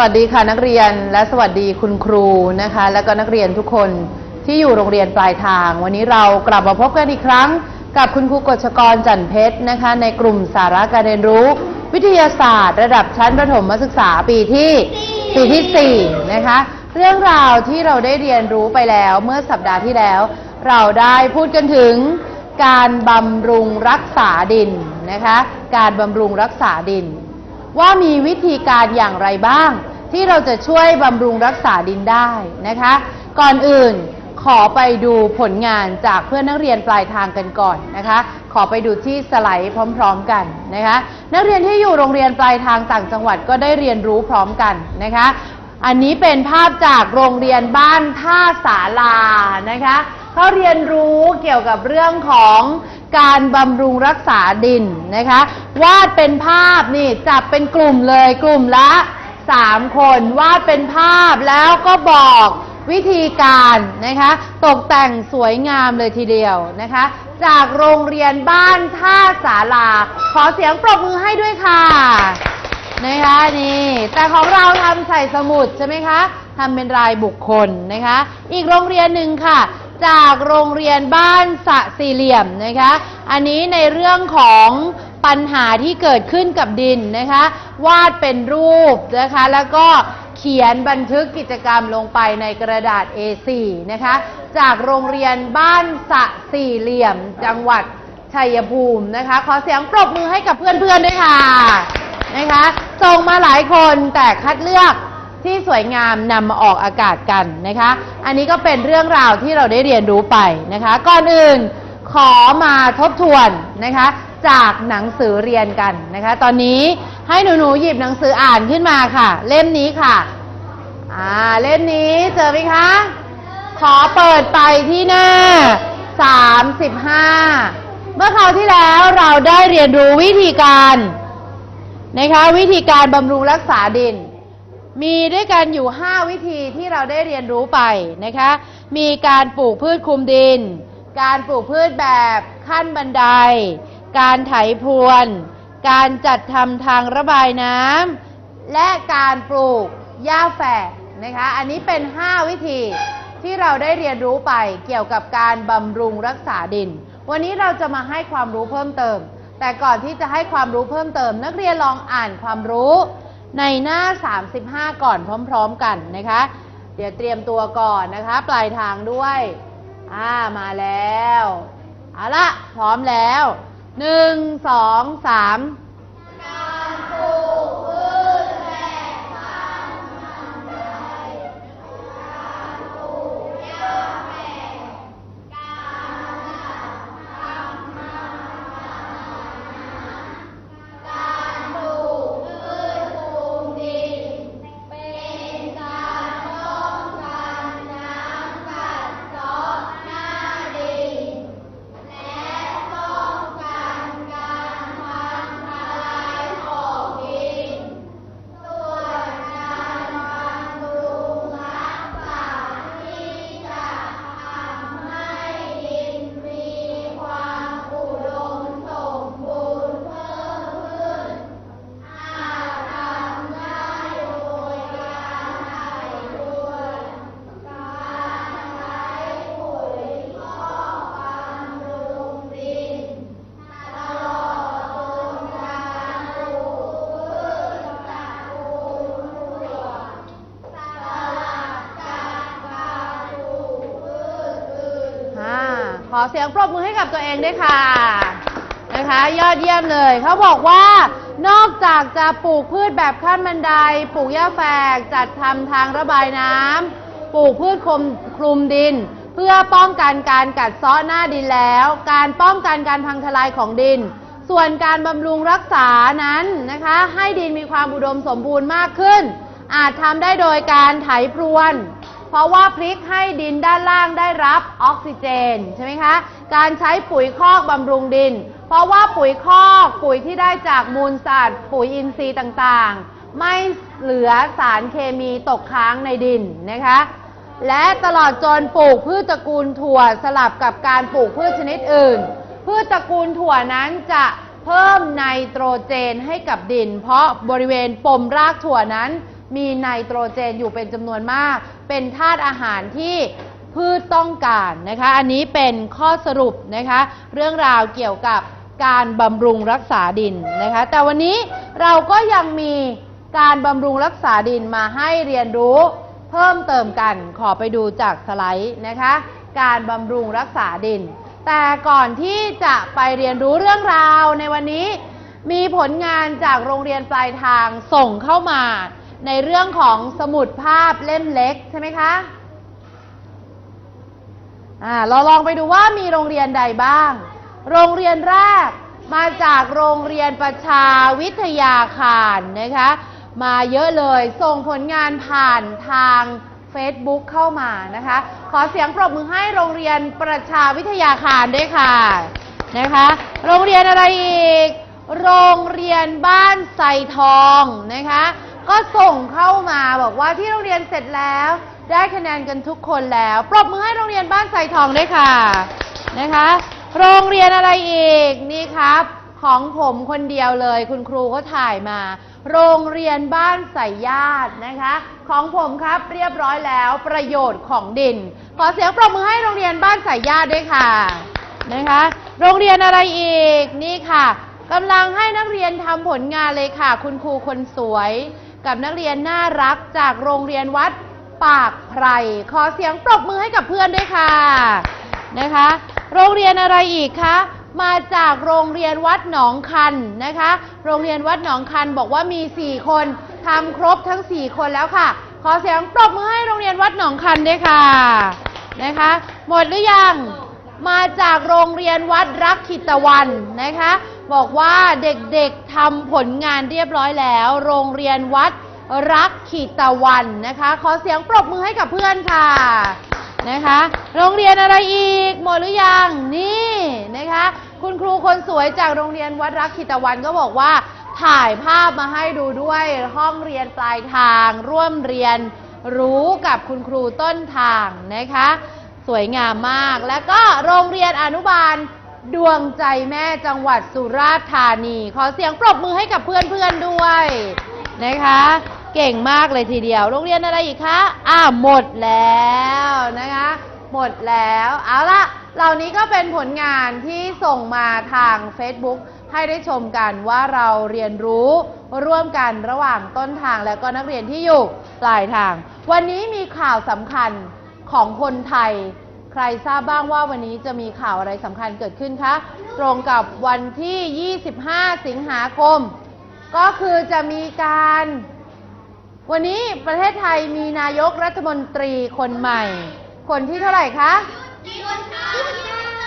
วัสดีค่ะนักเรียนและสวัสดีคุณครูนะคะ และก็นักเรียนทุกคนที่อยู่โรงเรียนปลายทาง วันนี้เรากลับมาพบกันอีกครั้ง กับคุณครูกฎชกรจันเพชรนะคะ ในกลุ่มสาระการเรียนรู้ วิทยาศาสตร์ ระดับชั้นประถมศึกษาปีที่ปีที่สี่นะคะเรื่องราวที่เราได้เรียนรู้ไปแล้วเมื่อสัปดาห์ที่แล้ว เราได้พูดกันถึงการบำรุงรักษาดินนะคะ การบำรุงรักษาดินว่ามีวิธีการอย่างไรบ้าง ที่เราจะช่วยบำรุงรักษาดินได้นะคะ ก่อนอื่นขอไปดูผลงานจากเพื่อนนักเรียนปลายทางกันก่อนนะคะ ขอไปดูที่สไลด์พร้อม ๆ กันนะคะ นักเรียนที่อยู่โรงเรียนปลายทางต่างจังหวัดก็ได้เรียนรู้พร้อมกันนะคะ อันนี้เป็นภาพจากโรงเรียนบ้านท่าสาลานะคะเขาเรียนรู้เกี่ยวกับเรื่องของการบำรุงรักษาดินนะคะ วาดเป็นภาพนี่จับเป็นกลุ่มเลยกลุ่มละ 3 คนวาดเป็นภาพแล้วก็บอกวิธีการนะคะ ตกแต่งสวยงามเลยทีเดียวนะคะ จากโรงเรียนบ้านท่าสาลา ขอเสียงปรบมือให้ด้วยค่ะนะคะนี่แต่ของเราทำใส่สมุดใช่ไหมคะทำเป็นรายบุคคลนะคะ อีกโรงเรียนหนึ่งค่ะ จากโรงเรียนบ้านสะสี่เหลี่ยมนะคะ อันนี้ในเรื่องของ ปัญหาที่เกิดขึ้นกับดินนะคะ วาดเป็นรูปนะคะ แล้วก็เขียนบันทึกกิจกรรมลงไปในกระดาษ A4 นะคะ จากโรงเรียนบ้านสะสี่เหลี่ยม จังหวัดชัยภูมินะคะ ขอเสียงปรบมือให้กับเพื่อนๆด้วยค่ะนะคะส่งมาหลายคนแต่คัดเลือกที่สวยงามนำมาออกอากาศกันนะคะ อันนี้ก็เป็นเรื่องราวที่เราได้เรียนรู้ไปนะคะ ก่อนอื่นขอมาทบทวนนะคะ จากหนังสือเรียนกันนะคะ ตอนนี้ให้หนูๆหยิบหนังสืออ่านขึ้นมาค่ะ เล่มนี้ค่ะอ่าเล่มนี้เจอไหมคะ ขอเปิดไปที่หน้า 35 เมื่อคราวที่แล้วเราได้เรียนรู้วิธีการนะคะวิธีการบำรุงรักษาดิน มีด้วยกันอยู่ 5 วิธีที่เราได้เรียนรู้ไปนะคะ มีการปลูกพืชคุมดิน การปลูกพืชแบบขั้นบันได การไถพรวน การจัดทำทางระบายน้ำและการปลูกหญ้าแฝกนะคะ อันนี้เป็น 5 วิธีที่เราได้เรียนรู้ไปเกี่ยวกับการบำรุงรักษาดิน วันนี้เราจะมาให้ความรู้เพิ่มเติม แต่ก่อนที่จะให้ความรู้เพิ่มเติม นักเรียนลองอ่านความรู้ในหน้า 35 ก่อนพร้อม ๆ กันนะคะ เดี๋ยวเตรียมตัวก่อนนะคะ ปลายทางด้วย อ่า มาแล้ว เอาละพร้อมแล้ว หนึ่งสองสาม เสียงปรบมือให้กับตัวเองด้วยค่ะนะคะ ยอดเยี่ยมเลย เขาบอกว่านอกจากจะปลูกพืชแบบขั้นบันได ปลูกหญ้าแฝกจัดทำทางระบายน้ำปลูกพืชคลุมคลุมดิน เพื่อป้องกันการกัดเซาะหน้าดินแล้ว การป้องกันการพังทลายของดิน ส่วนการบำรุงรักษานั้นนะคะ ให้ดินมีความอุดมสมบูรณ์มากขึ้น อาจทำได้โดยการไถพรวน ราะว่าพริกให้ดินด้านล่างได้รับออกซิเจนใช่ไหมคะการใช้ปุ๋ยคอกบำรุงดิน เพราะว่าปุ๋ยคอกปุ๋ยที่ได้จากมูลสัตว์ปุ๋ยอินทรีย์ต่างๆ ไม่เหลือสารเคมีตกค้างในดินนะคะและตลอดจนปลูกพืชตระกูลถั่วสลับกับการปลูกพืชชนิดอื่น พืชตระกูลถั่วนั้นจะเพิ่มไนโตรเจนให้กับดิน เพราะบริเวณปมรากถั่วนั้น มีไนโตรเจนอยู่เป็นจำนวนมาก เป็นธาตุอาหารที่พืชต้องการนะคะ อันนี้เป็นข้อสรุปนะคะ เรื่องราวเกี่ยวกับการบำรุงรักษาดินนะคะ แต่วันนี้เราก็ยังมีการบำรุงรักษาดินมาให้เรียนรู้เพิ่มเติมกัน ขอไปดูจากสไลด์นะคะ การบำรุงรักษาดิน แต่ก่อนที่จะไปเรียนรู้เรื่องราวในวันนี้ มีผลงานจากโรงเรียนปลายทางส่งเข้ามา ในเรื่องของสมุดภาพเล่มเล็กใช่ไหมคะอ่าเราลองไปดูว่ามีโรงเรียนใดบ้าง โรงเรียนแรกมาจากโรงเรียนประชาวิทยาคารนะคะ มาเยอะเลยส่งผลงานผ่านทาง Facebook เข้ามานะคะ ขอเสียงปรบมือให้โรงเรียนประชาวิทยาคารด้วยค่ะนะคะ โรงเรียนอะไรอีก โรงเรียนบ้านไซทองนะคะ ก็ส่งเข้ามาบอกว่าที่โรงเรียนเสร็จแล้ว ได้คะแนนกันทุกคนแล้ว ปรบมือให้โรงเรียนบ้านไซทองด้วยค่ะนะคะ โรงเรียนอะไรอีกนี่ครับ ของผมคนเดียวเลย คุณครูก็ถ่ายมา โรงเรียนบ้านใส่ญาตินะคะ ของผมครับเรียบร้อยแล้วประโยชน์ของดิน ขอเสียงปรบมือให้โรงเรียนบ้านใส่ญาติด้วยค่ะนะคะ โรงเรียนอะไรอีกนี่ค่ะกำลังให้นักเรียนทำผลงานเลยค่ะ คุณครูคนสวย กับนักเรียนน่ารักจากโรงเรียนวัดปากไพรขอเสียงปรบมือให้กับเพื่อนด้วยค่ะนะคะ โรงเรียนอะไรอีกคะมาจากโรงเรียนวัดหนองคันนะคะ โรงเรียนวัดหนองคันบอกว่ามี 4 คนทำครบทั้ง 4 คนแล้วค่ะ ขอเสียงปรบมือให้โรงเรียนวัดหนองคันด้วยค่ะนะคะ หมดหรือยังมาจากโรงเรียนวัดรักขิตวันนะคะ บอกว่าเด็กๆทำผลงานเรียบร้อยแล้ว โรงเรียนวัดรักขิตวันนะคะ ขอเสียงปรบมือให้กับเพื่อนค่ะนะคะ โรงเรียนอะไรอีก หมดหรือยังนี่นะคะ คุณครูคนสวยจากโรงเรียนวัดรักขิตวันก็บอกว่า ถ่ายภาพมาให้ดูด้วยห้องเรียนปลายทาง ร่วมเรียนรู้กับคุณครูต้นทางนะคะ สวยงามมาก แล้วก็โรงเรียนอนุบาล ดวงใจแม่จังหวัดสุราษฎร์ธานี ขอเสียงปรบมือให้กับเพื่อนๆด้วยนะคะ เก่งมากเลยทีเดียว โรงเรียนอะไรอีกคะ อ่าหมดแล้วนะคะ หมดแล้ว เอาละเหล่านี้ก็เป็นผลงานที่ส่งมาทาง Facebook ให้ได้ชมกันว่าเราเรียนรู้ร่วมกันระหว่างต้นทางและก็นักเรียนที่อยู่ปลายทาง วันนี้มีข่าวสำคัญของคนไทย ใครทราบบ้างว่าวันนี้จะมีข่าวอะไรสำคัญเกิดขึ้นคะ ตรงกับวันที่ 25 สิงหาคม ก็คือจะมีการ วันนี้ประเทศไทยมีนายกรัฐมนตรีคนใหม่ คนที่เท่าไหร่คะ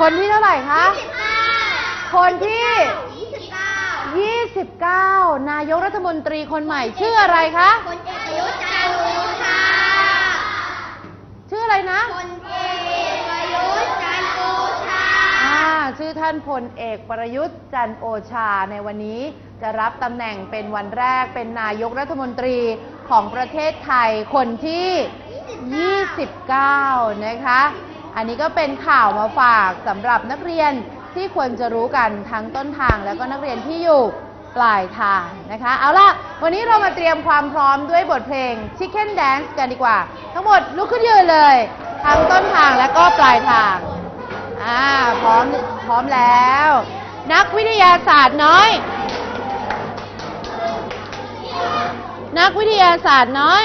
คนที่เท่าไหร่คะ คนที่ 29 นายกรัฐมนตรีคนใหม่ชื่ออะไรคะ ชื่ออะไรนะ อ่าชื่อท่านพลเอกประยุทธ์จันโอชาในวันนี้จะรับตำแหน่งเป็นวันแรกเป็นนายกรัฐมนตรีของประเทศไทยคนที่ 29 นะคะ อันนี้ก็เป็นข่าวมาฝากสำหรับนักเรียนที่ควรจะรู้กันทั้งต้นทางแล้วก็นักเรียนที่อยู่ปลายทางนะคะ เอาล่ะ วันนี้เรามาเตรียมความพร้อมด้วยบทเพลง Chicken Dance กันดีกว่า ทั้งหมดลุกขึ้นยืนเลย ทั้งต้นทางและก็ปลายทาง อ่า พร้อม พร้อมแล้ว นักวิทยาศาสตร์น้อย นักวิทยาศาสตร์น้อย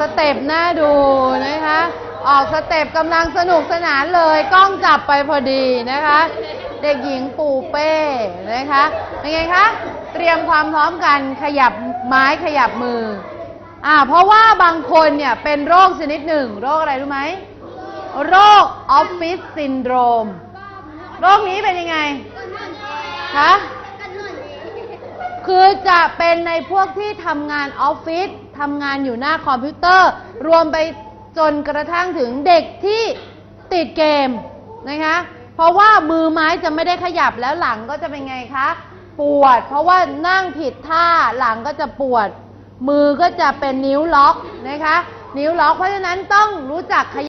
สเต็ปหน้าดูนะคะ ออกสเต็ปกำลังสนุกสนานเลย กล้องจับไปพอดีนะคะ เด็กหญิงปูเป้นะคะ เป็นไงคะ เตรียมความพร้อมกันขยับไม้ขยับมือ อ่า เพราะว่าบางคนเนี่ยเป็นโรคชนิดหนึ่ง โรคอะไรรู้ไหม โรคออฟฟิศซินโดรม โรคนี้เป็นยังไง คะคือจะเป็นในพวกที่ทำงานออฟฟิศ ทำงานอยู่หน้าคอมพิวเตอร์ รวมไปจนกระทั่งถึงเด็กที่ติดเกมนะคะเพราะว่ามือไม้จะไม่ได้ขยับแล้วหลังก็จะเป็นไงคะปวด เพราะว่านั่งผิดท่าหลังก็จะปวด มือก็จะเป็นนิ้วล็อกนะคะ นิ้วล็อกเพราะฉะนั้นต้องรู้จักขยับ